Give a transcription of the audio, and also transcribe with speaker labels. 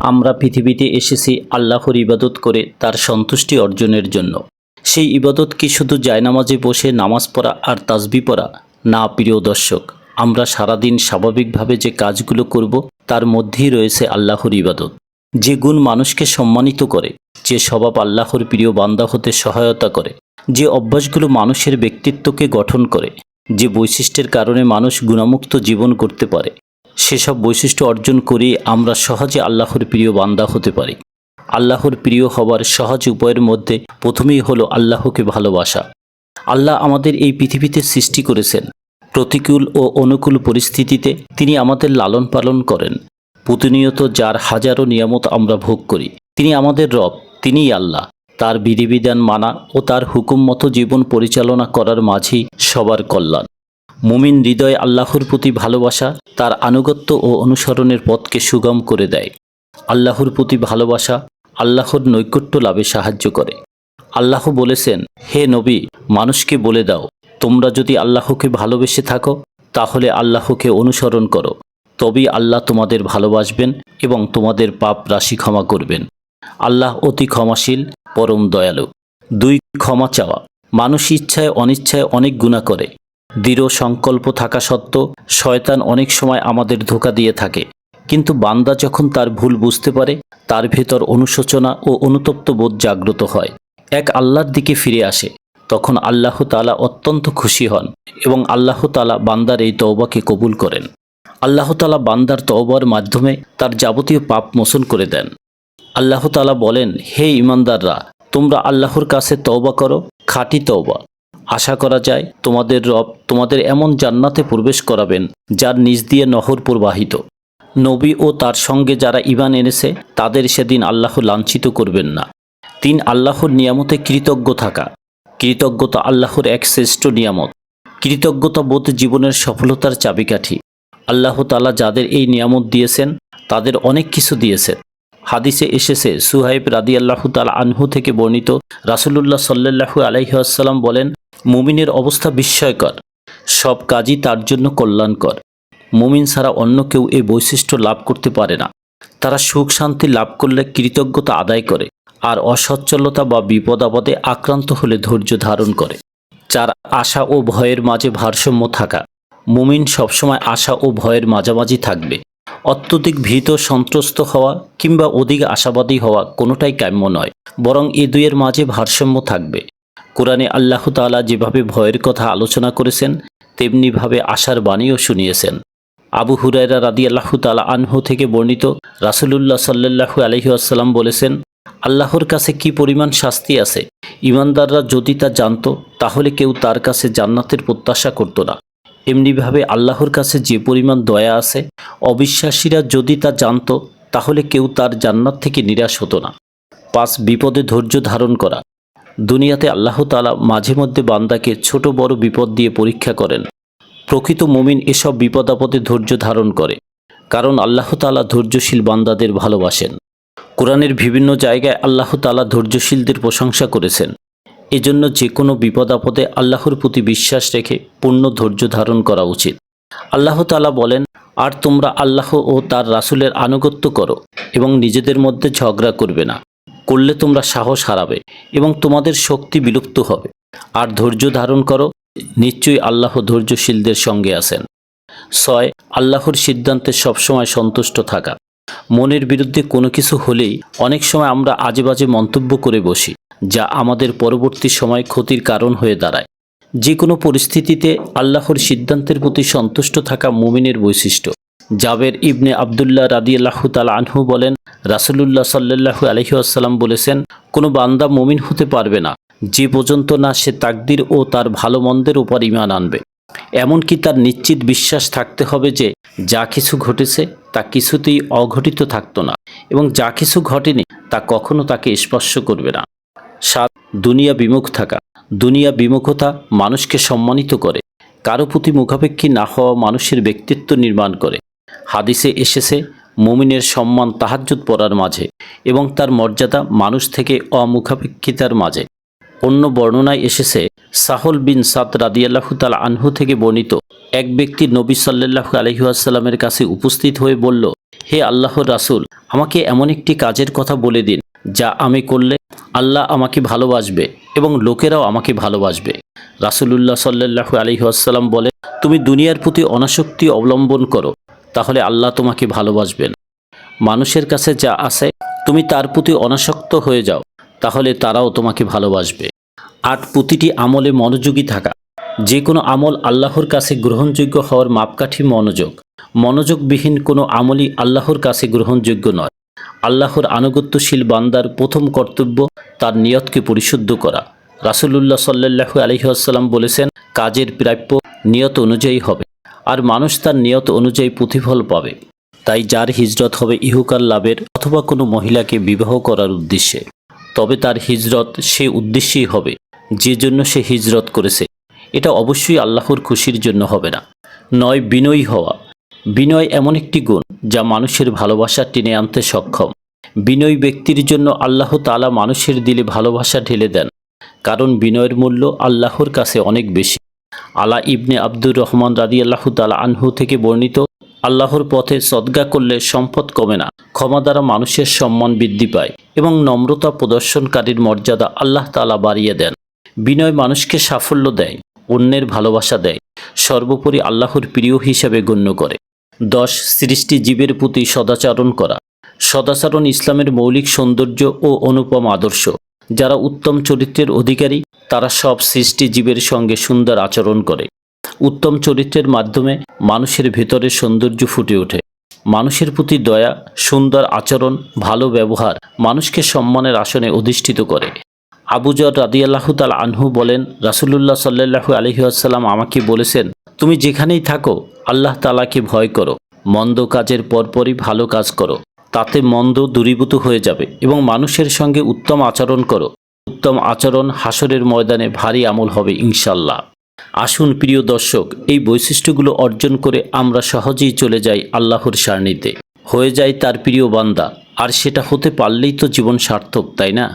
Speaker 1: আমরা পৃথিবীতে এসেছি আল্লাহর ইবাদত করে তার সন্তুষ্টি অর্জনের জন্য। সেই ইবাদত কি শুধু জায়নামাজে বসে নামাজ পড়া আর তাসবি পড়া? না, প্রিয় দর্শক, আমরা সারাদিন স্বাভাবিকভাবে যে কাজগুলো করব, তার মধ্যেই রয়েছে আল্লাহর ইবাদত। যে গুণ মানুষকে সম্মানিত করে, যে স্বভাব আল্লাহর প্রিয় বান্দা হতে সহায়তা করে, যে অভ্যাসগুলো মানুষের ব্যক্তিত্বকে গঠন করে, যে বৈশিষ্ট্যের কারণে মানুষ গুণামুক্ত জীবন করতে পারে সেসব বৈশিষ্ট্য অর্জন করে আমরা সহজে আল্লাহর প্রিয় বান্দা হতে পারি। আল্লাহর প্রিয় হবার সহজ উপায়ের মধ্যে প্রথমেই হলো আল্লাহকে ভালোবাসা। আল্লাহ আমাদের এই পৃথিবীতে সৃষ্টি করেছেন। প্রতিকূল ও অনুকূল পরিস্থিতিতে তিনি আমাদের লালন পালন করেন। প্রতিনিয়ত যার হাজারো নিয়ামত আমরা ভোগ করি। তিনি আমাদের রব, তিনিই আল্লাহ। তার বিধিবিধান মানা ও তার হুকুম মতো জীবন পরিচালনা করার মাঝেই সবার কল্যাণ। মুমিন হৃদয় আল্লাহর প্রতি ভালোবাসা তার আনুগত্য ও অনুসরণের পথকে সুগম করে দেয়। আল্লাহর প্রতি ভালোবাসা আল্লাহর নৈকট্য লাভে সাহায্য করে। আল্লাহ বলেছেন, হে নবী, মানুষকে বলে দাও, তোমরা যদি আল্লাহকে ভালোবেসে থাকো, তাহলে আল্লাহকে অনুসরণ করো। তবেই আল্লাহ তোমাদের ভালোবাসবেন এবং তোমাদের পাপ রাশি ক্ষমা করবেন। আল্লাহ অতি ক্ষমাশীল, পরম দয়ালু। দুই, ক্ষমা চাওয়া। মানুষ ইচ্ছায় অনিচ্ছায় অনেক গুণা করে। দৃঢ় সংকল্প থাকা সত্ত্বেও শয়তান অনেক সময় আমাদের ধোকা দিয়ে থাকে। কিন্তু বান্দা যখন তার ভুল বুঝতে পারে, তার ভেতর অনুশোচনা ও অনুতপ্ত বোধ জাগ্রত হয়। এক আল্লাহর দিকে ফিরে আসে, তখন আল্লাহ তালা অত্যন্ত খুশি হন এবং আল্লাহ তালা বান্দার এই তওবাকে কবুল করেন। আল্লাহ তালা বান্দার তওবার মাধ্যমে তার যাবতীয় পাপ মোচন করে দেন। আল্লাহ তালা বলেন, হে ইমানদাররা তোমরা আল্লাহর কাছে তওবা করো, খাঁটি তওবা। আশা করা যায় তোমাদের রব তোমাদের এমন জান্নাতে প্রবেশ করাবেন, যার নিজ দিয়ে নহর প্রবাহিত। নবী ও তার সঙ্গে যারা ইমান এনেছে, তাদের সেদিন আল্লাহ লাঞ্ছিত করবেন না। তিন, আল্লাহর নিয়ামতে কৃতজ্ঞ থাকা। কৃতজ্ঞতা আল্লাহর এক শ্রেষ্ঠ নিয়ামত। কৃতজ্ঞতা বোধ জীবনের সফলতার চাবিকাঠি। আল্লাহ তালা যাদের এই নিয়ামত দিয়েছেন, তাদের অনেক কিছু দিয়েছেন। হাদিসে এসেছে, সুহাইব রাদি আল্লাহ তালা আনহু থেকে বর্ণিত রাসুলুল্লাহ সাল্লাহু আলাইসাল্লাম বলেন মুমিনের অবস্থা বিস্ময়কর। সব কাজই তার জন্য কল্যাণকর। মুমিন ছাড়া অন্য কেউ এই বৈশিষ্ট্য লাভ করতে পারে না। তারা সুখ শান্তি লাভ করলে কৃতজ্ঞতা আদায় করে আর অসচ্ছলতা বা বিপদ আপদে আক্রান্ত হলে ধৈর্য ধারণ করে। চার, আশা ও ভয়ের মাঝে ভারসাম্য থাকা। মুমিন সবসময় আশা ও ভয়ের মাঝামাঝি থাকবে। অত্যধিক ভীত, সন্ত্রস্ত হওয়া কিংবা অধিক আশাবাদী হওয়া কোনোটাই কাম্য নয়, বরং এ দুয়ের মাঝে ভারসাম্য থাকবে। কোরআনে আল্লাহ তাআলা যেভাবে ভয়ের কথা আলোচনা করেছেন, তেমনিভাবে আশার বাণীও শুনিয়েছেন। আবু হুরায়রা রাদি আল্লাহ তালা আনহু থেকে বর্ণিত রাসুলুল্লাহ সাল্লাহু আলহিউসাল্লাম বলেছেন, আল্লাহর কাছে কি পরিমাণ শাস্তি আছে? ইমানদাররা যদি তা জানত, তাহলে কেউ তার কাছে জান্নাতের প্রত্যাশা করত না। এমনিভাবে আল্লাহর কাছে যে পরিমাণ দয়া আছে, অবিশ্বাসীরা যদি তা জানত, তাহলে কেউ তার জান্নাত থেকে নিরাশ হতো না। পাঁচ, বিপদে ধৈর্য ধারণ করা। দুনিয়াতে আল্লাহ তালা মাঝে মধ্যে বান্দাকে ছোট বড় বিপদ দিয়ে পরীক্ষা করেন। প্রকৃত মুমিন এসব বিপদ আপদে ধৈর্য ধারণ করে, কারণ আল্লাহ তালা ধৈর্যশীল বান্দাদের ভালোবাসেন। কোরআনের বিভিন্ন জায়গায় আল্লাহ তালা ধৈর্যশীলদের প্রশংসা করেছেন। এজন্য যে কোনো বিপদ আপদে আল্লাহর প্রতি বিশ্বাস রেখে পূর্ণ ধৈর্য ধারণ করা উচিত। আল্লাহ তালা বলেন, আর তোমরা আল্লাহ ও তার রাসুলের আনুগত্য করো এবং নিজেদের মধ্যে ঝগড়া করবে না। করলে তোমরা সাহস হারাবে এবং তোমাদের শক্তি বিলুপ্ত হবে। আর ধৈর্য ধারণ করো, নিশ্চয়ই আল্লাহ ধৈর্যশীলদের সঙ্গে আছেন। ছয়, আল্লাহর সিদ্ধান্তে সবসময় সন্তুষ্ট থাকা। মনের বিরুদ্ধে কোনো কিছু হলেই অনেক সময় আমরা আজে বাজে মন্তব্য করে বসি, যা আমাদের পরবর্তী সময় ক্ষতির কারণ হয়ে দাঁড়ায়। যে কোনো পরিস্থিতিতে আল্লাহর সিদ্ধান্তের প্রতি সন্তুষ্ট থাকা মুমিনের বৈশিষ্ট্য। জাবের ইবনে আবদুল্লাহ রাদিয়াল্লাহ তাল আনহু বলেন, রাসুলুল্লাহ সাল্লাহু আলহিউসাল্লাম বলেছেন, কোনো বান্দা মুমিন হতে পারবে না। যে পর্যন্ত না সে তাকদির ও তার ভালো মন্দের উপর ইমান আনবে। এমনকি তার নিশ্চিত বিশ্বাস থাকতে হবে যে, যা কিছু ঘটেছে তা কিছুতেই অঘটিত থাকতো না এবং যা কিছু ঘটেনি তা কখনো তাকে স্পর্শ করবে না। সাত, দুনিয়া বিমুখ থাকা। দুনিয়া বিমুখতা মানুষকে সম্মানিত করে। কারও প্রতি মুখাপেক্ষী না হওয়া মানুষের ব্যক্তিত্ব নির্মাণ করে। হাদিসে এসেছে, মুমিনের সম্মান তাহাজ্জুদ পড়ার মাঝে এবং তার মর্যাদা মানুষ থেকে অমুখাপেক্ষিতার মাঝে। অন্য বর্ণনায় এসেছে, সাহল বিন সাদ রাদিয়াল্লাহু তাল আনহু থেকে বর্ণিত এক ব্যক্তি নবী সাল্লাহু আলহিহাসাল্লামের কাছে উপস্থিত হয়ে বলল, হে আল্লাহর রাসূল, আমাকে এমন একটি কাজের কথা বলে দিন, যা আমি করলে আল্লাহ আমাকে ভালোবাসবে এবং লোকেরাও আমাকে ভালোবাসবে। রাসূলুল্লাহ সাল্লাল্লাহু আলাইহি ওয়াসাল্লাম বলে, তুমি দুনিয়ার প্রতি অনাসক্তি অবলম্বন করো তাহলে আল্লাহ তোমাকে ভালোবাসবেন। মানুষের কাছে যা আছে, তুমি তার প্রতি অনাসক্ত হয়ে যাও, তাহলে তারাও তোমাকে ভালোবাসবে। আট প্রতিটি আমলে মনোযোগী থাকা। যে কোনো আমল আল্লাহর কাছে গ্রহণযোগ্য হওয়ার মাপকাঠি মনোযোগ। মনোযোগবিহীন কোনো আমলই আল্লাহর কাছে গ্রহণযোগ্য নয়। আল্লাহর আনুগত্যশীল বান্দার প্রথম কর্তব্য তার নিয়তকে পরিশুদ্ধ করা। রাসূলুল্লাহ সাল্লাল্লাহু আলাইহি আসাল্লাম বলেছেন, কাজের প্রাপ্য নিয়ত অনুযায়ী হবে। আর মানুষ তার নিয়ত অনুযায়ী প্রতিফল পাবে। তাই যার হিজরত হবে ইহুকাল লাভের অথবা কোনো মহিলাকে বিবাহ করার উদ্দেশ্যে, তবে তার হিজরত সে উদ্দেশ্যেই হবে, যে জন্য সে হিজরত করেছে। এটা অবশ্যই আল্লাহর খুশির জন্য হবে না। নয়, বিনয়ী হওয়া। বিনয় এমন একটি গুণ যা মানুষের ভালোবাসা টেনে আনতে সক্ষম। বিনয়ী ব্যক্তির জন্য আল্লাহ তালা মানুষের দিলে ভালোবাসা ঢেলে দেন, কারণ বিনয়ের মূল্য আল্লাহর কাছে অনেক বেশি। আলা ইবনে আব্দুর রহমান রাদি আল্লাহ তালা আনহু থেকে বর্ণিত, আল্লাহর পথে সদগা করলে সম্পদ কমে না, ক্ষমা দ্বারা মানুষের সম্মান বৃদ্ধি পায় এবং নম্রতা প্রদর্শনকারীর মর্যাদা আল্লাহ তালা বাড়িয়ে দেন। বিনয় মানুষকে সাফল্য দেয়, অন্যের ভালোবাসা দেয়, সর্বোপরি আল্লাহর প্রিয় হিসাবে গণ্য করে। দশ, সৃষ্টি জীবের প্রতি সদাচারণ করা। সদাচরণ ইসলামের মৌলিক সৌন্দর্য ও অনুপম আদর্শ, যারা উত্তম চরিত্রের অধিকারী তারা সব সৃষ্টি জীবের সঙ্গে সুন্দর আচরণ করে। উত্তম চরিত্রের মাধ্যমে মানুষের ভেতরে সৌন্দর্য ফুটে ওঠে। মানুষের প্রতি দয়া, সুন্দর আচরণ, ভালো ব্যবহার মানুষকে সম্মানের আসনে অধিষ্ঠিত করে। আবুজর রাদিয়াল্লাহু তাল আনহু বলেন, রাসূলুল্লাহ সাল্লাল্লাহু আলহি আসাল্লাম আমাকে বলেছেন, তুমি যেখানেই থাকো, আল্লাহ তালাকে ভয় করো। মন্দ কাজের পরপরই ভালো কাজ করো। তাতে মন্দ দূরীভূত হয়ে যাবে এবং মানুষের সঙ্গে উত্তম আচরণ করো। উত্তম আচরণ হাসরের ময়দানে ভারী আমল হবে ইনশাল্লাহ। আসুন প্রিয় দর্শক, এই বৈশিষ্ট্যগুলো অর্জন করে আমরা সহজেই চলে যাই আল্লাহর সারণিতে হয়ে যায় তার প্রিয় বান্দা, আর সেটা হতে পারলেই তো জীবন সার্থক, তাই না?